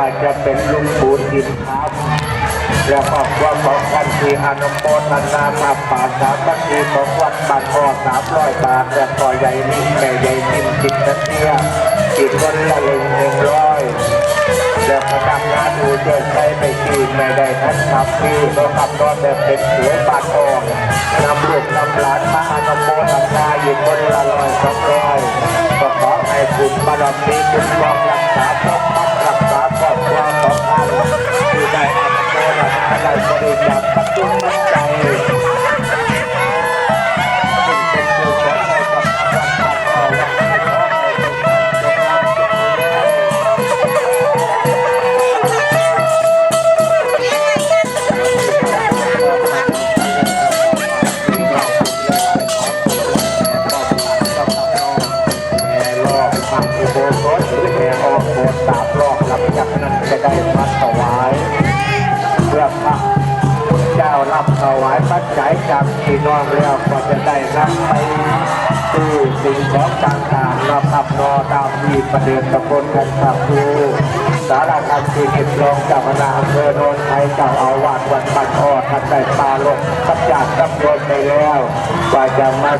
อาจจะเป็นลุงปูนอินทับและครอบครัวของท่านที่อนุโมทนามาป่าสามัคคีของวัดบ้านอ้อสามร้อยบาทและต่อใหญ่นิ่มแม่ใหญ่นิ่มจิตนัเทียอีกคนละหนึ่งหนึ่งร้อยและพนักงานดูเจนใช้ไม่ขีดไม่ได้ทันขับที่ก็ขับรถแบบเป็นสวยบ้านอ้อนำลูกนำหลานมาอนุโมทนาอีกคนละร้อยสองร้อยก็ขอให้คุณบารมีคุ้มครองรักษาปก แห่ออกโบสถ์สามรอบหลังจากนั้นจะได้มาถวายเพื่อพระเจ้ารับถวายปัจจัยจากพี่น้องแล้วก็จะได้รับไปซื้สิ่งของต่างๆเราขับรอตามที่ประเดิมตะกนกันครับครูสารคามที่กิจรองจาคณะอำเภอโนนไทยเจ้าอาวาสวัดปันอ้อท่านได้ปาลงสัญญาณรับรถไปแล้วว่าจะมา